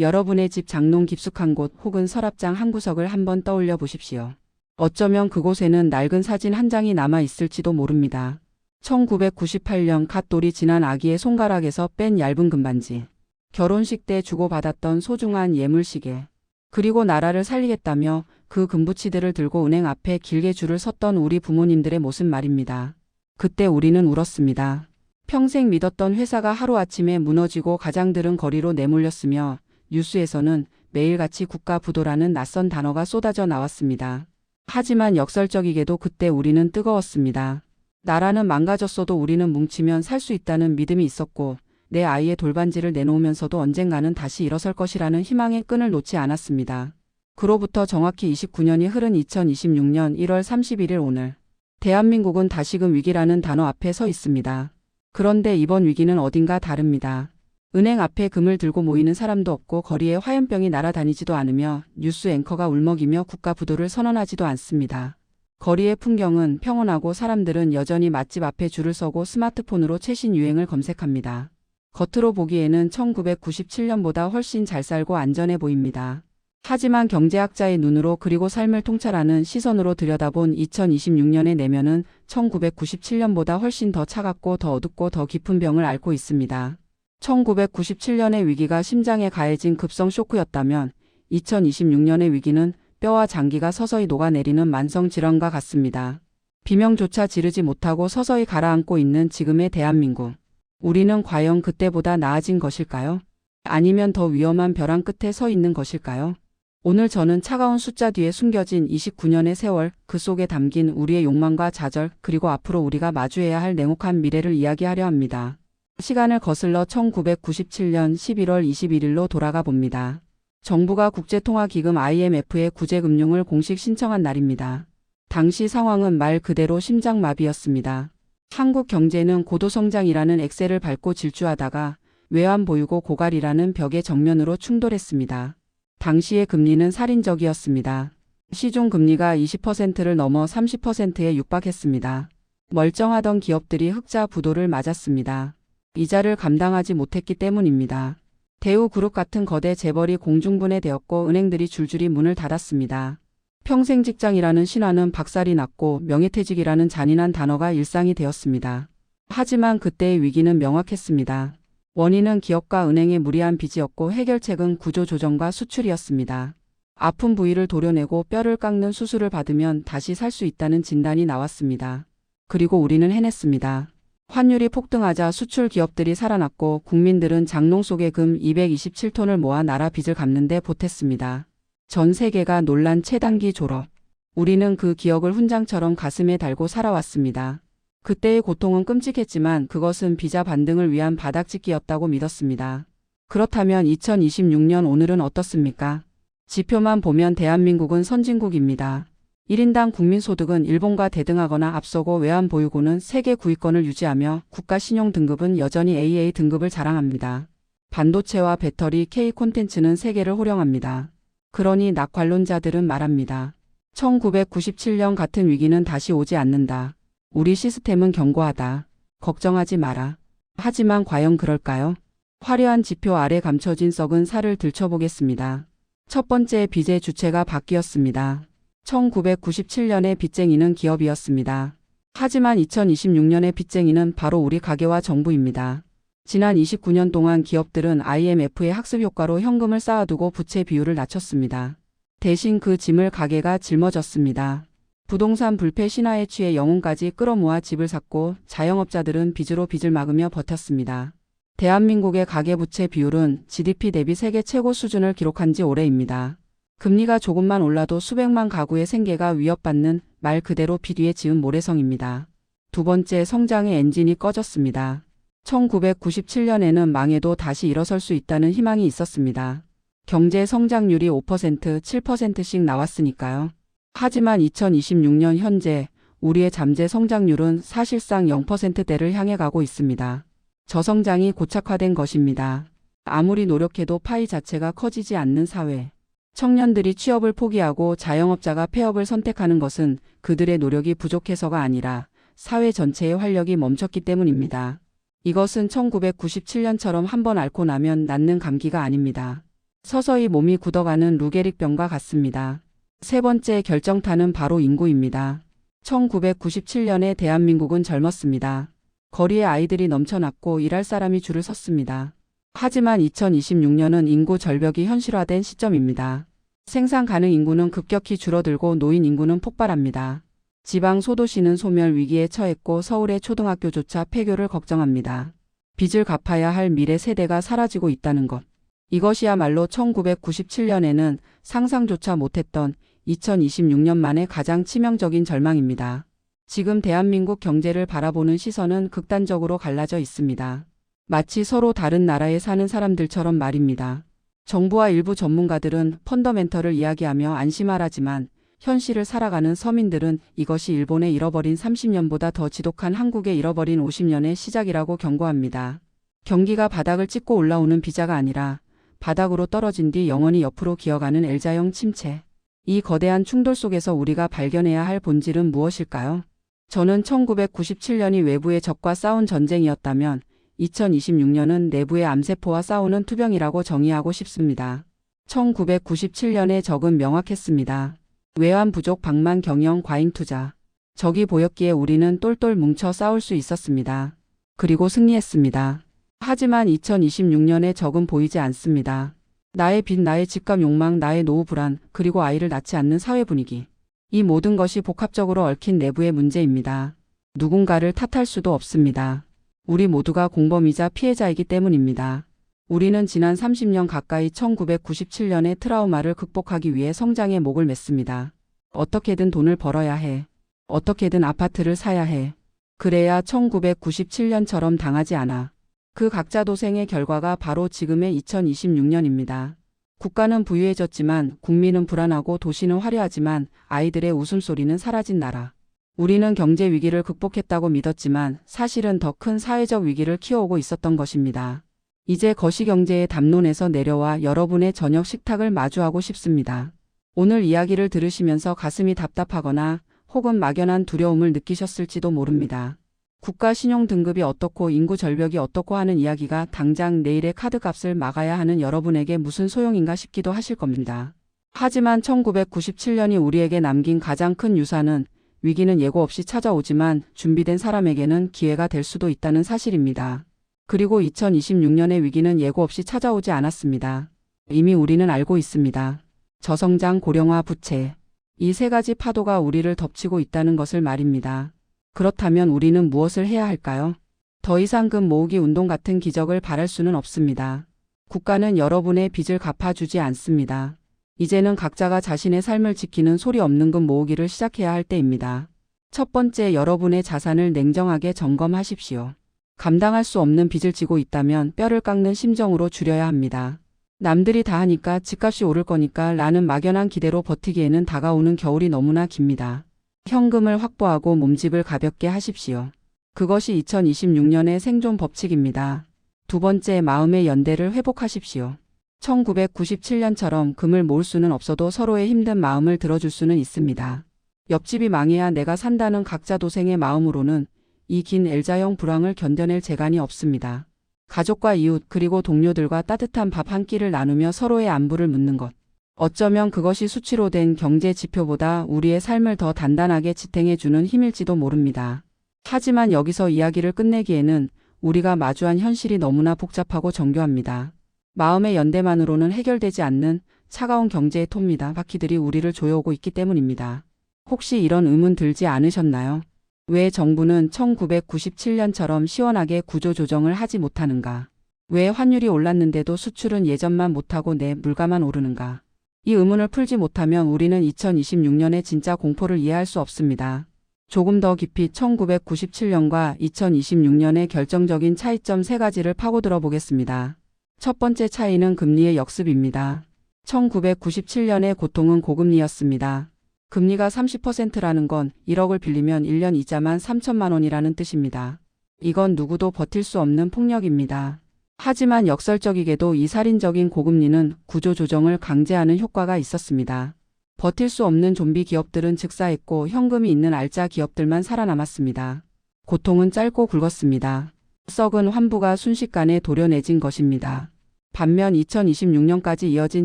여러분의 집 장롱 깊숙한 곳 혹은 서랍장 한 구석을 한번 떠올려 보십시오. 어쩌면 그곳에는 낡은 사진 한 장이 남아 있을지도 모릅니다. 1998년 갓돌이 지난 아기의 손가락에서 뺀 얇은 금반지. 결혼식 때 주고받았던 소중한 예물시계. 그리고 나라를 살리겠다며 그 금부치들을 들고 은행 앞에 길게 줄을 섰던 우리 부모님들의 모습 말입니다. 그때 우리는 울었습니다. 평생 믿었던 회사가 하루아침에 무너지고 가장들은 거리로 내몰렸으며 뉴스에서는 매일같이 국가부도라는 낯선 단어가 쏟아져 나왔습니다. 하지만 역설적이게도 그때 우리는 뜨거웠습니다. 나라는 망가졌어도 우리는 뭉치면 살 수 있다는 믿음이 있었고 내 아이의 돌반지를 내놓으면서도 언젠가는 다시 일어설 것이라는 희망의 끈을 놓지 않았습니다. 그로부터 정확히 29년이 흐른 2026년 1월 31일 오늘 대한민국은 다시금 위기라는 단어 앞에 서 있습니다. 그런데 이번 위기는 어딘가 다릅니다. 은행 앞에 금을 들고 모이는 사람도 없고 거리에 화염병이 날아다니지도 않으며 뉴스 앵커가 울먹이며 국가 부도를 선언하지도 않습니다. 거리의 풍경은 평온하고 사람들은 여전히 맛집 앞에 줄을 서고 스마트폰으로 최신 유행을 검색합니다. 겉으로 보기에는 1997년보다 훨씬 잘 살고 안전해 보입니다. 하지만 경제학자의 눈으로 그리고 삶을 통찰하는 시선으로 들여다본 2026년의 내면은 1997년보다 훨씬 더 차갑고 더 어둡고 더 깊은 병을 앓고 있습니다. 1997년의 위기가 심장에 가해진 급성 쇼크였다면 2026년의 위기는 뼈와 장기가 서서히 녹아내리는 만성 질환과 같습니다. 비명조차 지르지 못하고 서서히 가라앉고 있는 지금의 대한민국. 우리는 과연 그때보다 나아진 것일까요? 아니면 더 위험한 벼랑 끝에 서 있는 것일까요? 오늘 저는 차가운 숫자 뒤에 숨겨진 29년의 세월, 그 속에 담긴 우리의 욕망과 좌절, 그리고 앞으로 우리가 마주해야 할 냉혹한 미래를 이야기하려 합니다. 시간을 거슬러 1997년 11월 21일로 돌아가 봅니다. 정부가 국제통화기금 IMF에 구제금융을 공식 신청한 날입니다. 당시 상황은 말 그대로 심장마비였습니다. 한국 경제는 고도성장이라는 엑셀을 밟고 질주하다가 외환 보유고 고갈이라는 벽의 정면으로 충돌했습니다. 당시의 금리는 살인적이었습니다. 시중 금리가 20%를 넘어 30%에 육박했습니다. 멀쩡하던 기업들이 흑자 부도를 맞았습니다. 이자를 감당하지 못했기 때문입니다. 대우그룹 같은 거대 재벌이 공중분해되었고 은행들이 줄줄이 문을 닫았습니다. 평생 직장이라는 신화는 박살이 났고 명예퇴직이라는 잔인한 단어가 일상이 되었습니다. 하지만 그때의 위기는 명확했습니다. 원인은 기업과 은행의 무리한 빚이었고 해결책은 구조조정과 수출이었습니다. 아픈 부위를 도려내고 뼈를 깎는 수술을 받으면 다시 살 수 있다는 진단이 나왔습니다. 그리고 우리는 해냈습니다. 환율이 폭등하자 수출 기업들이 살아났고 국민들은 장롱 속에 금 227톤을 모아 나라 빚을 갚는데 보탰습니다. 전 세계가 놀란 최단기 졸업. 우리는 그 기억을 훈장처럼 가슴에 달고 살아왔습니다. 그때의 고통은 끔찍했지만 그것은 비자 반등을 위한 바닥짓기였다고 믿었습니다. 그렇다면 2026년 오늘은 어떻습니까? 지표만 보면 대한민국은 선진국입니다. 1인당 국민소득은 일본과 대등하거나 앞서고 외환 보유고는 세계 9위권을 유지하며 국가 신용 등급은 여전히 AA 등급을 자랑합니다. 반도체와 배터리, K 콘텐츠는 세계를 호령합니다. 그러니 낙관론자들은 말합니다. 1997년 같은 위기는 다시 오지 않는다. 우리 시스템은 견고하다. 걱정하지 마라. 하지만 과연 그럴까요? 화려한 지표 아래 감춰진 썩은 살을 들춰보겠습니다. 첫 번째 빚의 주체가 바뀌었습니다. 1997년의 빚쟁이는 기업이었습니다. 하지만 2026년의 빚쟁이는 바로 우리 가게와 정부입니다. 지난 29년 동안 기업들은 IMF의 학습 효과로 현금을 쌓아두고 부채 비율을 낮췄습니다. 대신 그 짐을 가게가 짊어졌습니다. 부동산 불패 신화에 취해 영혼까지 끌어모아 집을 샀고 자영업자들은 빚으로 빚을 막으며 버텼습니다. 대한민국의 가계부채 비율은 GDP 대비 세계 최고 수준을 기록한 지 오래입니다. 금리가 조금만 올라도 수백만 가구의 생계가 위협받는 말 그대로 빚 위에 지은 모래성입니다. 두 번째 성장의 엔진이 꺼졌습니다. 1997년에는 망해도 다시 일어설 수 있다는 희망이 있었습니다. 경제 성장률이 5%, 7%씩 나왔으니까요. 하지만 2026년 현재 우리의 잠재 성장률은 사실상 0%대를 향해 가고 있습니다. 저성장이 고착화된 것입니다. 아무리 노력해도 파이 자체가 커지지 않는 사회. 청년들이 취업을 포기하고 자영업자가 폐업을 선택하는 것은 그들의 노력이 부족해서가 아니라 사회 전체의 활력이 멈췄기 때문입니다. 이것은 1997년처럼 한 번 앓고 나면 낫는 감기가 아닙니다. 서서히 몸이 굳어가는 루게릭병과 같습니다. 세 번째 결정타는 바로 인구입니다. 1997년에 대한민국은 젊었습니다. 거리에 아이들이 넘쳐났고 일할 사람이 줄을 섰습니다. 하지만 2026년은 인구 절벽이 현실화된 시점입니다. 생산 가능 인구는 급격히 줄어들고 노인 인구는 폭발합니다. 지방 소도시는 소멸 위기에 처했고 서울의 초등학교조차 폐교를 걱정합니다. 빚을 갚아야 할 미래 세대가 사라지고 있다는 것. 이것이야말로 1997년에는 상상조차 못했던 2026년 만에 가장 치명적인 절망입니다. 지금 대한민국 경제를 바라보는 시선은 극단적으로 갈라져 있습니다. 마치 서로 다른 나라에 사는 사람들처럼 말입니다. 정부와 일부 전문가들은 펀더멘털을 이야기하며 안심하라지만 현실을 살아가는 서민들은 이것이 일본의 잃어버린 30년보다 더 지독한 한국의 잃어버린 50년의 시작이라고 경고합니다. 경기가 바닥을 찍고 올라오는 비자가 아니라 바닥으로 떨어진 뒤 영원히 옆으로 기어가는 L자형 침체. 이 거대한 충돌 속에서 우리가 발견해야 할 본질은 무엇일까요? 저는 1997년이 외부의 적과 싸운 전쟁이었다면 2026년은 내부의 암세포와 싸우는 투병이라고 정의하고 싶습니다. 1997년의 적은 명확했습니다. 외환 부족 방만 경영 과잉 투자. 적이 보였기에 우리는 똘똘 뭉쳐 싸울 수 있었습니다. 그리고 승리했습니다. 하지만 2026년의 적은 보이지 않습니다. 나의 빚, 나의 집값 욕망, 나의 노후 불안, 그리고 아이를 낳지 않는 사회 분위기. 이 모든 것이 복합적으로 얽힌 내부의 문제입니다. 누군가를 탓할 수도 없습니다. 우리 모두가 공범이자 피해자이기 때문입니다. 우리는 지난 30년 가까이 1997년의 트라우마를 극복하기 위해 성장의 목을 맸습니다. 어떻게든 돈을 벌어야 해. 어떻게든 아파트를 사야 해. 그래야 1997년처럼 당하지 않아. 그 각자 도생의 결과가 바로 지금의 2026년입니다. 국가는 부유해졌지만 국민은 불안하고 도시는 화려하지만 아이들의 웃음소리는 사라진 나라. 우리는 경제 위기를 극복했다고 믿었지만 사실은 더 큰 사회적 위기를 키워오고 있었던 것입니다. 이제 거시경제의 담론에서 내려와 여러분의 저녁 식탁을 마주하고 싶습니다. 오늘 이야기를 들으시면서 가슴이 답답하거나 혹은 막연한 두려움을 느끼셨을지도 모릅니다. 국가 신용 등급이 어떻고 인구 절벽이 어떻고 하는 이야기가 당장 내일의 카드값을 막아야 하는 여러분에게 무슨 소용인가 싶기도 하실 겁니다. 하지만 1997년이 우리에게 남긴 가장 큰 유산은 위기는 예고 없이 찾아오지만 준비된 사람에게는 기회가 될 수도 있다는 사실입니다. 그리고 2026년의 위기는 예고 없이 찾아오지 않았습니다. 이미 우리는 알고 있습니다. 저성장, 고령화, 부채. 이 세 가지 파도가 우리를 덮치고 있다는 것을 말입니다. 그렇다면 우리는 무엇을 해야 할까요? 더 이상 금 모으기 운동 같은 기적을 바랄 수는 없습니다. 국가는 여러분의 빚을 갚아주지 않습니다. 이제는 각자가 자신의 삶을 지키는 소리 없는 금 모으기를 시작해야 할 때입니다. 첫 번째 여러분의 자산을 냉정하게 점검하십시오. 감당할 수 없는 빚을 지고 있다면 뼈를 깎는 심정으로 줄여야 합니다. 남들이 다 하니까 집값이 오를 거니까 라는 막연한 기대로 버티기에는 다가오는 겨울이 너무나 깁니다. 현금을 확보하고 몸집을 가볍게 하십시오. 그것이 2026년의 생존 법칙입니다. 두 번째 마음의 연대를 회복하십시오. 1997년처럼 금을 모을 수는 없어도 서로의 힘든 마음을 들어줄 수는 있습니다. 옆집이 망해야 내가 산다는 각자 도생의 마음으로는 이 긴 엘자형 불황을 견뎌낼 재간이 없습니다. 가족과 이웃 그리고 동료들과 따뜻한 밥 한 끼를 나누며 서로의 안부를 묻는 것. 어쩌면 그것이 수치로 된 경제 지표보다 우리의 삶을 더 단단하게 지탱해주는 힘일지도 모릅니다. 하지만 여기서 이야기를 끝내기에는 우리가 마주한 현실이 너무나 복잡하고 정교합니다. 마음의 연대만으로는 해결되지 않는 차가운 경제의 톱니다. 바퀴들이 우리를 조여오고 있기 때문입니다. 혹시 이런 의문 들지 않으셨나요? 왜 정부는 1997년처럼 시원하게 구조조정을 하지 못하는가? 왜 환율이 올랐는데도 수출은 예전만 못하고 내 물가만 오르는가? 이 의문을 풀지 못하면 우리는 2026년의 진짜 공포를 이해할 수 없습니다. 조금 더 깊이 1997년과 2026년의 결정적인 차이점 세 가지를 파고들어 보겠습니다. 첫 번째 차이는 금리의 역습입니다. 1997년의 고통은 고금리였습니다. 금리가 30%라는 건 1억을 빌리면 1년 이자만 3천만 원이라는 뜻입니다. 이건 누구도 버틸 수 없는 폭력입니다. 하지만 역설적이게도 이 살인적인 고금리는 구조 조정을 강제하는 효과가 있었습니다. 버틸 수 없는 좀비 기업들은 즉사했고 현금이 있는 알짜 기업들만 살아남았습니다. 고통은 짧고 굵었습니다. 썩은 환부가 순식간에 도려내진 것입니다. 반면 2026년까지 이어진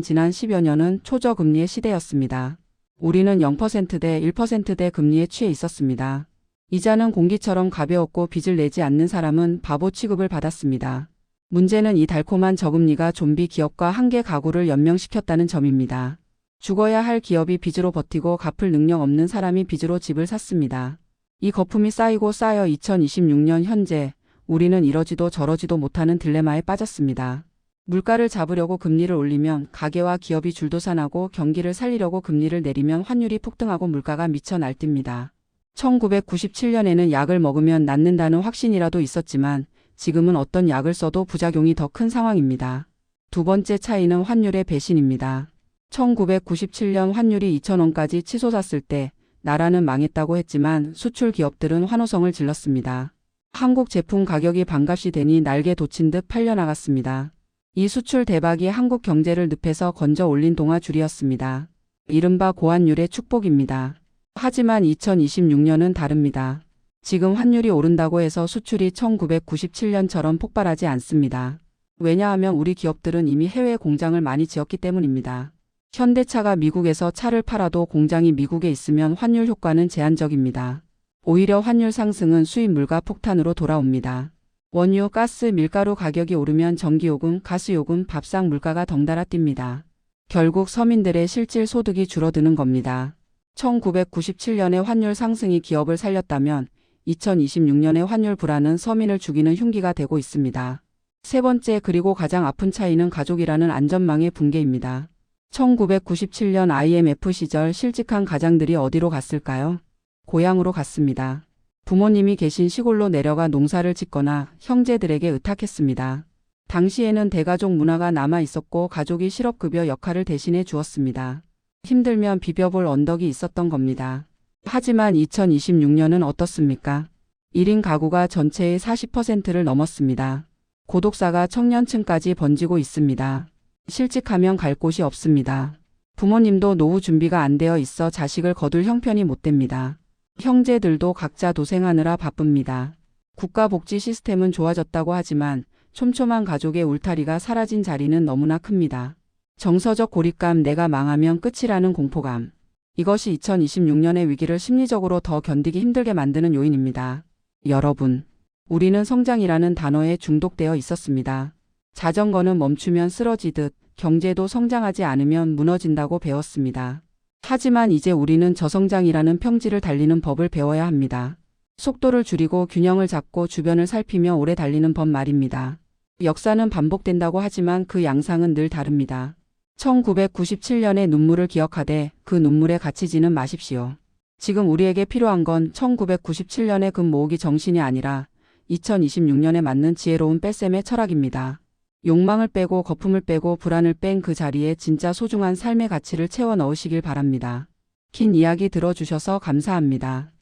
지난 10여 년은 초저금리의 시대였습니다. 우리는 0%대 1%대 금리에 취해 있었습니다. 이자는 공기처럼 가벼웠고 빚을 내지 않는 사람은 바보 취급을 받았습니다. 문제는 이 달콤한 저금리가 좀비 기업과 한계 가구를 연명시켰다는 점입니다. 죽어야 할 기업이 빚으로 버티고 갚을 능력 없는 사람이 빚으로 집을 샀습니다. 이 거품이 쌓이고 쌓여 2026년 현재 우리는 이러지도 저러지도 못하는 딜레마에 빠졌습니다. 물가를 잡으려고 금리를 올리면 가게와 기업이 줄도산하고 경기를 살리려고 금리를 내리면 환율이 폭등하고 물가가 미쳐 날뜁니다. 1997년에는 약을 먹으면 낫는다는 확신이라도 있었지만 지금은 어떤 약을 써도 부작용이 더 큰 상황입니다. 두 번째 차이는 환율의 배신입니다. 1997년 환율이 2,000원까지 치솟았을 때 나라는 망했다고 했지만 수출 기업들은 환호성을 질렀습니다. 한국 제품 가격이 반값이 되니 날개 돋친 듯 팔려나갔습니다. 이 수출 대박이 한국 경제를 늪에서 건져 올린 동아줄이었습니다. 이른바 고환율의 축복입니다. 하지만 2026년은 다릅니다. 지금 환율이 오른다고 해서 수출이 1997년처럼 폭발하지 않습니다. 왜냐하면 우리 기업들은 이미 해외 공장을 많이 지었기 때문입니다. 현대차가 미국에서 차를 팔아도 공장이 미국에 있으면 환율 효과는 제한적입니다. 오히려 환율 상승은 수입 물가 폭탄으로 돌아옵니다. 원유, 가스, 밀가루 가격이 오르면 전기요금, 가스요금, 밥상 물가가 덩달아 뜁니다. 결국 서민들의 실질 소득이 줄어드는 겁니다. 1997년의 환율 상승이 기업을 살렸다면 2026년의 환율 불안은 서민을 죽이는 흉기가 되고 있습니다. 세 번째 그리고 가장 아픈 차이는 가족이라는 안전망의 붕괴입니다. 1997년 IMF 시절 실직한 가장들이 어디로 갔을까요? 고향으로 갔습니다. 부모님이 계신 시골로 내려가 농사를 짓거나 형제들에게 의탁했습니다. 당시에는 대가족 문화가 남아 있었고 가족이 실업급여 역할을 대신해 주었습니다. 힘들면 비벼볼 언덕이 있었던 겁니다. 하지만 2026년은 어떻습니까? 1인 가구가 전체의 40%를 넘었습니다. 고독사가 청년층까지 번지고 있습니다. 실직하면 갈 곳이 없습니다. 부모님도 노후 준비가 안 되어 있어 자식을 거둘 형편이 못 됩니다. 형제들도 각자 도생하느라 바쁩니다. 국가복지 시스템은 좋아졌다고 하지만 촘촘한 가족의 울타리가 사라진 자리는 너무나 큽니다. 정서적 고립감 내가 망하면 끝이라는 공포감. 이것이 2026년의 위기를 심리적으로 더 견디기 힘들게 만드는 요인입니다. 여러분, 우리는 성장이라는 단어에 중독되어 있었습니다. 자전거는 멈추면 쓰러지듯 경제도 성장하지 않으면 무너진다고 배웠습니다. 하지만 이제 우리는 저성장이라는 평지를 달리는 법을 배워야 합니다. 속도를 줄이고 균형을 잡고 주변을 살피며 오래 달리는 법 말입니다. 역사는 반복된다고 하지만 그 양상은 늘 다릅니다. 1997년의 눈물을 기억하되 그 눈물에 갇히지는 마십시오. 지금 우리에게 필요한 건 1997년의 금 모으기 정신이 아니라 2026년에 맞는 지혜로운 뺄셈의 철학입니다. 욕망을 빼고 거품을 빼고 불안을 뺀 그 자리에 진짜 소중한 삶의 가치를 채워 넣으시길 바랍니다. 긴 이야기 들어주셔서 감사합니다.